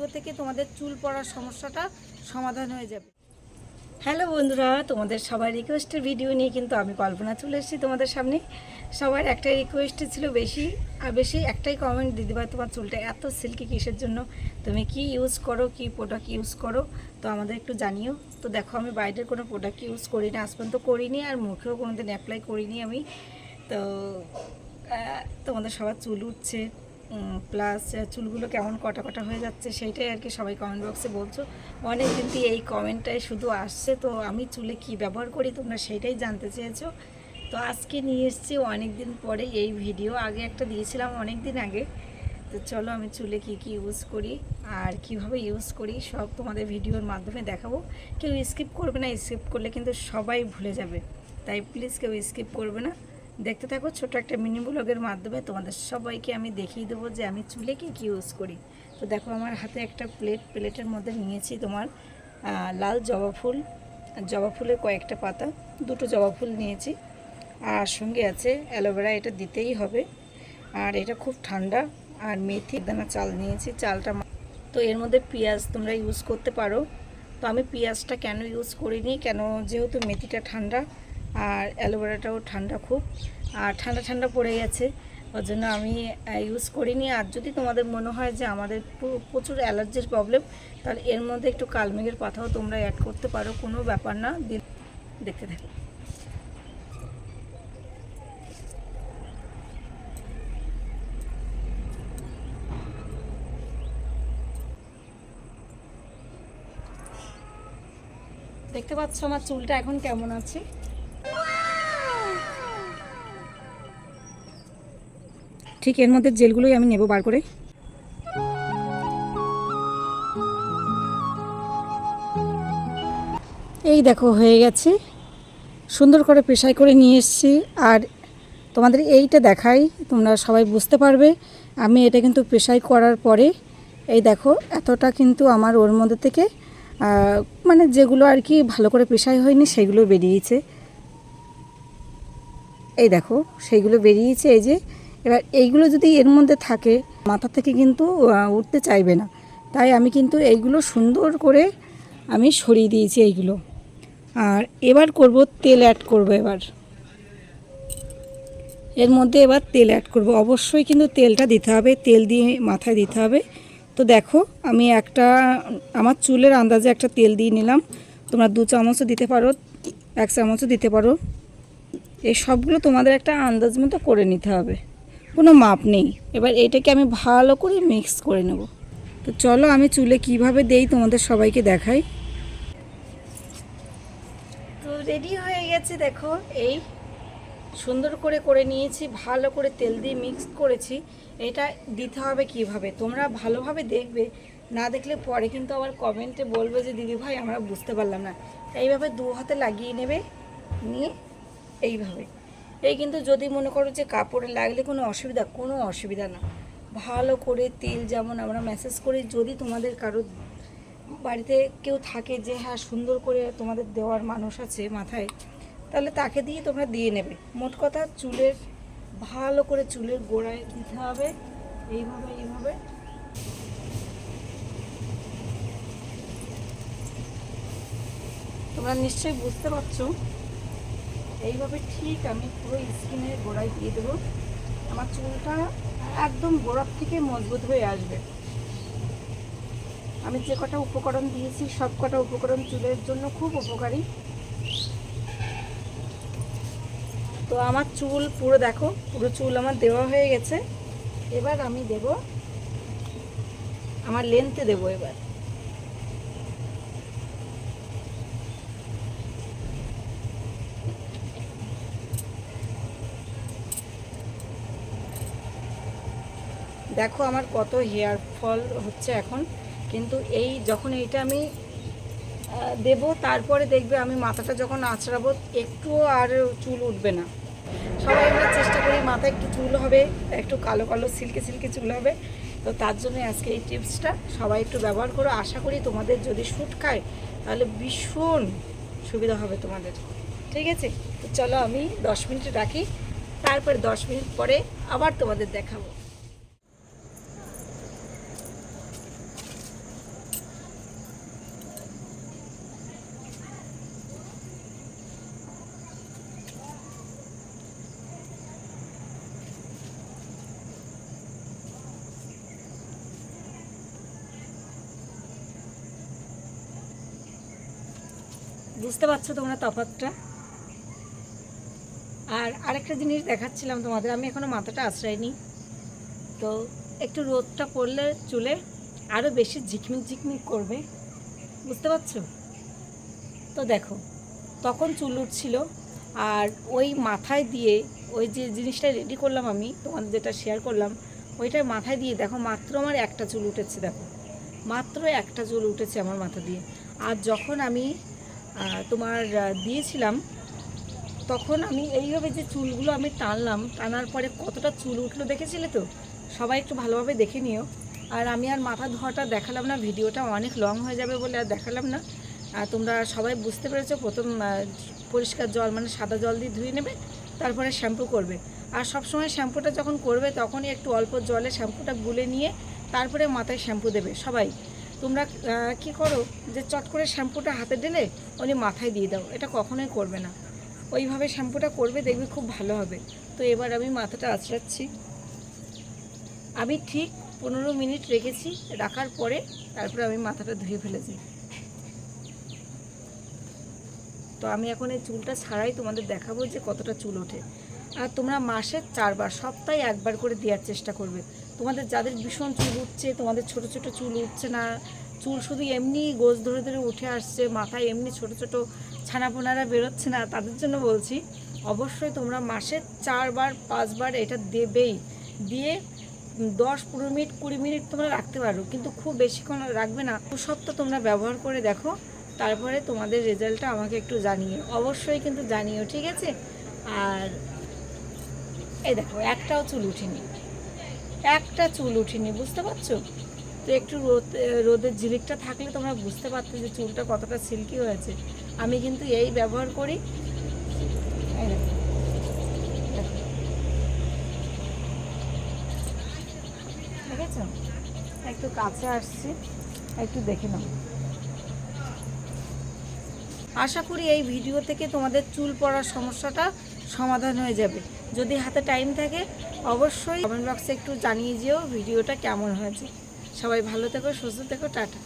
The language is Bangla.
ভিডিও থেকে তোমাদের চুল পড়ার সমস্যাটা সমাধান হয়ে যাবে। হ্যালো বন্ধুরা, তোমাদের সবার রিকোয়েস্টের ভিডিও নিয়ে কিন্তু আমি কল্পনা চলে এসেছি তোমাদের সামনে। সবার একটাই রিকোয়েস্ট ছিল বেশি, আর বেশি একটাই কমেন্ট দিদি ভাই তোমার চুলটা এত সিল্কি কিসের জন্য? তুমি কি ইউজ করো? কি প্রোডাক্ট ইউজ করো? তো আমাদের একটু জানিও। তো দেখো, আমি বাইরের কোনো প্রোডাক্ট ইউজ করি না, আজ পর্যন্ত করিনি, আর মুখেও কোনো দিন অ্যাপ্লাই করিনি আমি। তো তোমাদের সবার চুল উঠছে। প্লাস চুলগুলো কেমন কটা কটা হয়ে যাচ্ছে সেইটাই আর কি সবাই কমেন্ট বক্সে বলছো। অনেক থেকে এই কমেন্টটাই শুধু আসছে, তো আমি চুলে কি ব্যবহার করি তোমরা সেইটাই জানতে চেয়েছো। তো আজকে নিয়ে এসেছি অনেক দিন পরে এই ভিডিও আগে একটা দিয়েছিলাম অনেক দিন আগে। তো চলো আমি চুলে কি কি ইউজ করি আর কীভাবে ইউজ করি সব তোমাদের ভিডিওর মাধ্যমে দেখাবো। কেউ স্কিপ করবে না স্কিপ করলে কিন্তু সবাই ভুলে যাবে। তাই প্লিজ কেউ স্কিপ করবে না। দেখতে থাকো ছোট একটা মিনি ব্লগের মাধ্যমে তোমাদের সবাইকে আমি দেখিয়ে দেবো যে আমি চুলে কি কী ইউজ করি। তো দেখো, আমার হাতে একটা প্লেট প্লেটের মধ্যে নিয়েছি তোমার লাল জবা ফুল। জবা ফুলের কয়েকটা পাতা, দুটো জবা ফুল নিয়েছি। আর সঙ্গে আছে অ্যালোভেরা, এটা দিতেই হবে। আর এটা খুব ঠান্ডা। আর মেথি, দানা চাল নিয়েছি, চালটা তো এর মধ্যে পেঁয়াজ তোমরা ইউজ করতে পারো। তো আমি পেঁয়াজটা কেন ইউজ করিনি? কেন? যেহেতু মেথিটা ঠান্ডা আর অ্যালোভেরাটাও ঠান্ডা খুব। আর ঠান্ডা ঠান্ডা পড়ে গেছে, ওর জন্য আমি ইউজ করিনি। আর যদি তোমাদের মনে হয় যে আমাদের প্রচুর অ্যালার্জির প্রবলেম তাহলে এর মধ্যে একটু কালমেঘের পাতাও তোমরা অ্যাড করতে পারো, কোনো ব্যাপার না। দেখতে থাকো। দেখতে পাচ্ছ আমার চুলটা এখন কেমন আছে? ঠিক এর মধ্যে জেলগুলোই আমি নেব বার করে। এই দেখো, হয়ে গেছে। সুন্দর করে পেশাই করে নিয়ে এসেছি। আর তোমাদের এইটা দেখাই, তোমরা সবাই বুঝতে পারবে। আমি এটা কিন্তু পেশাই করার পরে, এই দেখো, এতটা কিন্তু আমার ওর মধ্যে থেকে মানে যেগুলো আর কি ভালো করে পেশাই হয়নি, সেগুলো বেরিয়েছে। এই দেখো, সেইগুলো বেরিয়েছে। এই যে এবার এইগুলো যদি এর মধ্যে থাকে, মাথা থেকে কিন্তু উঠতে চাইবে না। তাই আমি কিন্তু এইগুলো সুন্দর করে আমি সরিয়ে দিয়েছি এইগুলো। আর এবার করব তেল অ্যাড করব এবার। এর মধ্যে এবার তেল অ্যাড করব। অবশ্যই কিন্তু তেলটা দিতে হবে, তেল দিয়ে মাথায় দিতে হবে। তো দেখো, আমি একটা, আমার চুলের আন্দাজে একটা তেল দিয়ে নিলাম। তোমরা দু চামচও দিতে পারো, এক চামচও দিতে পারো। এই সবগুলো তোমাদের একটা আন্দাজ মতো করে নিতে হবে। কোনো মাপ নেই। এবার এটাকে আমি ভালো করে মিক্স করে নেব। তো চলো আমি চুলে কীভাবে দেই তোমাদের সবাইকে দেখাই। তো রেডি হয়ে গেছে দেখো, এই সুন্দর করে করে নিয়েছি, ভালো করে তেল দিয়ে মিক্স করেছি। এটা দিতে হবে কীভাবে? তোমরা ভালোভাবে দেখবে, না দেখলে পরে কিন্তু আবার কমেন্টে বলবে যে, দিদি ভাই, আমরা বুঝতে পারলাম না। এইভাবে দু হাতে লাগিয়ে নেবে, নিয়ে এইভাবে। এই কিন্তু যদি মনে করো যে কাপড়ে লাগলে কোনো অসুবিধা কোনো অসুবিধা না। ভালো করে তেল যেমন আমরা মেসেজ করি, যদি তোমাদের কারও বাড়িতে কেউ থাকে যে হ্যাঁ সুন্দর করে তোমাদের দেওয়ার মানুষ আছে মাথায়, তাহলে তাকে দিয়ে তোমরা দিয়ে নেবে। মোট কথা চুলের, ভালো করে চুলের গোড়ায় দিতে হবে। এইভাবে এইভাবে। তোমরা নিশ্চয়ই বুঝতে পারছ এইভাবে ঠিক আমি পুরো স্কিনের গোড়ায় দিয়ে দেবো। আমার চুলটা একদম গোড়ার থেকে মজবুত হয়ে আসবে। আমি যে কটা উপকরণ দিয়েছি, সব কটা উপকরণ চুলের জন্য খুব উপকারী। তো আমার চুল পুরো দেখো, পুরো চুল আমার দেওয়া হয়ে গেছে। এবার আমি দেব, আমার লেন্থে দেবো এবার। দেখো আমার কত হেয়ার ফল হচ্ছে এখন। কিন্তু এই যখন এইটা আমি দেবো, তারপরে দেখবে আমি মাথাটা যখন আঁচড়াবো, একটুও আর চুল উঠবে না। সবাই আমরা চেষ্টা করি, মাথায় একটু চুল হবে, একটু কালো কালো, সিল্কে সিল্কে চুল হবে। তো তার জন্য আজকে এই টিপসটা সবাই একটু ব্যবহার করো। আশা করি তোমাদের যদি শ্যুট খায়, তাহলে ভীষণ সুবিধা হবে তোমাদের। ঠিক আছে? তো চলো আমি দশ মিনিট রাখি। তারপরে দশ মিনিট পরে আবার তোমাদের দেখাবো। বুঝতে পারছ তোমরা তফাৎটা? আর আরেকটা জিনিস দেখাচ্ছিলাম তোমাদের, আমি এখনও মাথাটা আশ্রয় আশ্রয়নি। তো একটু রোদটা পড়লে চুলে আরও বেশি ঝিকমিক ঝিকমিক করবে। বুঝতে পারছ? তো দেখো, তখন চুল উঠছিল আর ওই মাথায় দিয়ে ওই যে জিনিসটা রেডি করলাম আমি, তোমাদের যেটা শেয়ার করলাম ওইটা মাথায় দিয়ে দেখো মাত্র আমার একটা চুল উঠেছে, দেখো। মাত্র একটা চুল উঠেছে আমার মাথা দিয়ে। আর যখন আমি তোমার দিয়েছিলাম, তখন আমি এইভাবে যে চুলগুলো আমি টানলাম, টানার পরে কতটা চুল উঠল দেখেছিলে তো? সবাই একটু ভালোভাবে দেখে নিও। আর আমি আর মাথা ধোয়াটা দেখালাম না, ভিডিওটা অনেক লং হয়ে যাবে বলে আর দেখালাম না। আর তোমরা সবাই বুঝতে পেরেছ, প্রথম পরিষ্কার জল মানে সাদা জল দিয়ে ধুয়ে নেবে, তারপরে শ্যাম্পু করবে। আর সবসময় শ্যাম্পুটা যখন করবে, তখনই একটু অল্প জলে শ্যাম্পুটা গুলে নিয়ে তারপরে মাথায় শ্যাম্পু দেবে সবাই। তোমরা কি করো যে চট করে শ্যাম্পুটা হাতে দিলে উনি মাথায় দিয়ে দাও। এটা কখনোই করবে না। ওইভাবে শ্যাম্পুটা করবে, দেখবে খুব ভালো হবে। তো এবার আমি মাথাটা আঁচড়াচ্ছি আমি ঠিক পনেরো মিনিট রেখেছি, রাখার পরে তারপরে আমি মাথাটা ধুয়ে ফেলেছি। তো আমি এখন এই চুলটা ছাড়াই তোমাদের দেখাবো যে কতটা চুল ওঠে। আর তোমরা মাসে চারবার, সপ্তাহে একবার করে দেওয়ার চেষ্টা করবে। তোমাদের যাদের ভীষণ চুল উঠছে, তোমাদের ছোট ছোট চুল উঠছে না, চুল শুধু এমনি গোজ ধরে ধরে উঠে আসছে, মাথায় এমনি ছোট ছোট ছানাপোনারা বেরোচ্ছে না, তাদের জন্য বলছি, অবশ্যই তোমরা মাসে চারবার, পাঁচবার এটা দেবেই। দিয়ে দশ, পনেরো মিনিট, কুড়ি মিনিট তোমরা রাখতে পারো, কিন্তু খুব বেশিক্ষণ রাখবে না। দু সপ্তাহ তোমরা ব্যবহার করে দেখো, তারপরে তোমাদের রেজাল্টটা আমাকে একটু জানিয়ে, অবশ্যই কিন্তু জানিও, ঠিক আছে? আর এই দেখো, একটাও চুল উঠেনি। একটা চুল উঠিনি, বুঝতে পারছ? তো একটু রোদ রোদের ঝিলিকটা থাকলে তোমরা বুঝতে পারতো যে চুলটা কতটা সিল্কি হয়েছে। আমি কিন্তু এই ব্যবহার করি। একটু কাছে আসছি, একটু দেখে নাও। আশা করি এই ভিডিও থেকে তোমাদের চুল পড়ার সমস্যাটা সমাধান হয়ে যাবে। যদি হাতে টাইম থাকে, অবশ্যই কমেন্ট বক্সে একটু জানিয়ে যেও ভিডিওটা কেমন হয়েছে। সবাই ভালো থেকো, সুস্থ থেকো, টাটা।